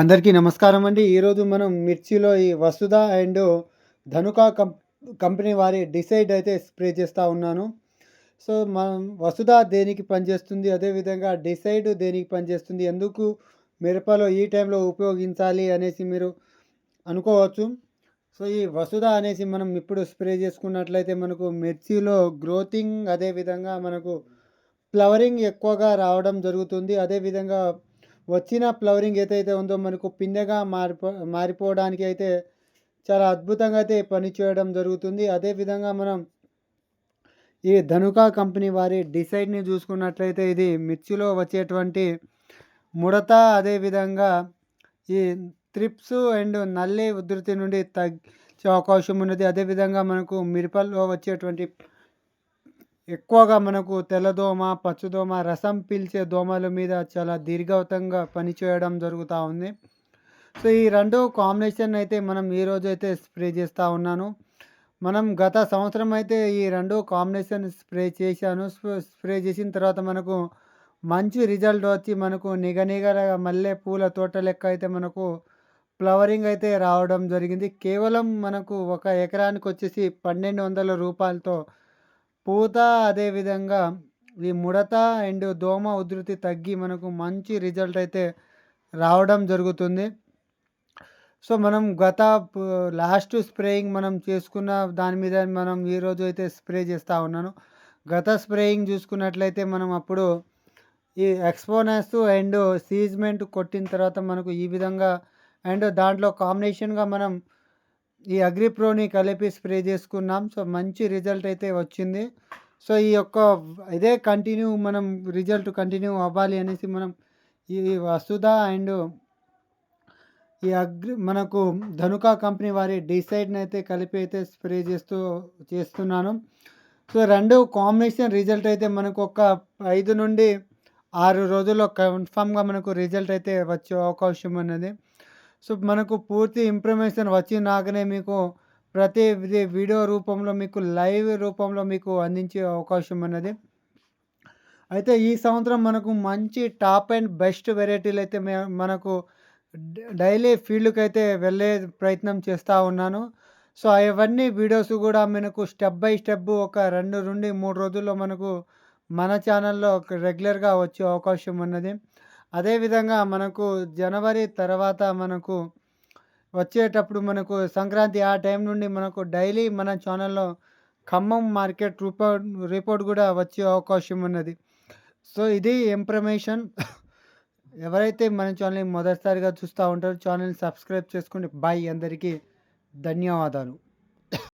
అందరికీ నమస్కారం అండి. ఈరోజు మనం మిర్చిలో ఈ వసుధ అండ్ ధనుకా కం కంపెనీ వారి డిసైడ్ అయితే స్ప్రే చేస్తూ ఉన్నాను. సో మనం వసుధ దేనికి పనిచేస్తుంది? అదేవిధంగా డిసైడ్ దేనికి పనిచేస్తుంది? ఎందుకు మిరపలో ఈ టైంలో ఉపయోగించాలి అనేసి మీరు అనుకోవచ్చు. సో ఈ వసుధ అనేసి మనం ఇప్పుడు స్ప్రే చేసుకున్నట్లయితే మనకు మిర్చిలో గ్రోతింగ్ అదేవిధంగా మనకు ఫ్లవరింగ్ ఎక్కువగా రావడం జరుగుతుంది. అదేవిధంగా వచ్చిన ఫ్లవరింగ్ ఏదైతే ఉందో మనకు పిందెగా మారిపో మారిపోవడానికి అయితే చాలా అద్భుతంగా అయితే పనిచేయడం జరుగుతుంది. అదేవిధంగా మనం ఈ ధనుకా కంపెనీ వారి డిసైడ్ని చూసుకున్నట్లయితే ఇది మిర్చిలో వచ్చేటువంటి ముడత. అదేవిధంగా ఈ త్రిప్స్ అండ్ నల్లి ఉధృతి నుండి తగ్గే అవకాశం ఉన్నది. అదేవిధంగా మనకు మిరపల్లో వచ్చేటువంటి ఎక్కువగా మనకు తెల్లదోమ పచ్చదోమ రసం పీల్చే దోమల మీద చాలా దీర్ఘవతంగా పనిచేయడం జరుగుతూ ఉంది. సో ఈ రెండు కాంబినేషన్ అయితే మనం ఈరోజు అయితే స్ప్రే చేస్తూ ఉన్నాను. మనం గత సంవత్సరం అయితే ఈ రెండు కాంబినేషన్ స్ప్రే చేశాను. స్ప్రే చేసిన తర్వాత మనకు మంచి రిజల్ట్ వచ్చి మనకు నిగ మల్లె పూల తోట లెక్క అయితే మనకు ఫ్లవరింగ్ అయితే రావడం జరిగింది. కేవలం మనకు ఒక ఎకరానికి వచ్చేసి పన్నెండు వందల రూపాయలతో పూత అదేవిధంగా ఈ ముడత అండ్ దోమ ఉధృతి తగ్గి మనకు మంచి రిజల్ట్ అయితే రావడం జరుగుతుంది. సో మనం గత లాస్ట్ స్ప్రేయింగ్ మనం చేసుకున్న దాని మీద మనం ఈరోజు అయితే స్ప్రే చేస్తూ ఉన్నాను. గత స్ప్రేయింగ్ చూసుకున్నట్లయితే మనం అప్పుడు ఈ ఎక్స్పోనస్ అండ్ సీజ్మెంట్ కొట్టిన తర్వాత మనకు ఈ విధంగా అండ్ దాంట్లో కాంబినేషన్గా మనం ఈ అగ్రిప్రోని కలిపి స్ప్రే చేసుకున్నాం. సో మంచి రిజల్ట్ అయితే వచ్చింది. సో ఈ యొక్క ఇదే కంటిన్యూ మనం రిజల్ట్ కంటిన్యూ అవ్వాలి అనేసి మనం ఈ వసుధ అండ్ ఈ అగ్రి మనకు ధనుకా కంపెనీ వారి డిసైడ్ని అయితే కలిపి అయితే స్ప్రే చేస్తూ చేస్తున్నాను. సో రెండు కాంబినేషన్ రిజల్ట్ అయితే మనకు ఒక ఐదు నుండి ఆరు రోజుల్లో కన్ఫామ్గా మనకు రిజల్ట్ అయితే వచ్చే అవకాశం ఉన్నది. సో మనకు పూర్తి ఇన్ఫర్మేషన్ వచ్చినాకనే మీకు ప్రతి వీడియో రూపంలో మీకు లైవ్ రూపంలో మీకు అందించే అవకాశం ఉన్నది. అయితే ఈ సంవత్సరం మనకు మంచి టాప్ అండ్ బెస్ట్ వెరైటీలు అయితే మనకు డైలీ ఫీల్డ్కి అయితే వెళ్ళే ప్రయత్నం చేస్తూ ఉన్నాను. సో అవన్నీ వీడియోస్ కూడా మనకు స్టెప్ బై స్టెప్ ఒక రెండు నుండి మూడు రోజుల్లో మనకు మన ఛానల్లో రెగ్యులర్గా వచ్చే అవకాశం ఉన్నది. అదేవిధంగా మనకు జనవరి తర్వాత మనకు వచ్చేటప్పుడు మనకు సంక్రాంతి ఆ టైం నుండి మనకు డైలీ మన ఛానల్లో ఖమ్మం మార్కెట్ రిపోర్ట్ రిపోర్ట్ కూడా వచ్చే అవకాశం ఉన్నది. సో ఇది ఇన్ఫర్మేషన్. ఎవరైతే మన ఛానల్ని మొదటిసారిగా చూస్తూ ఉంటారో ఛానల్ని సబ్స్క్రైబ్ చేసుకోండి బాయ్ అందరికీ ధన్యవాదాలు.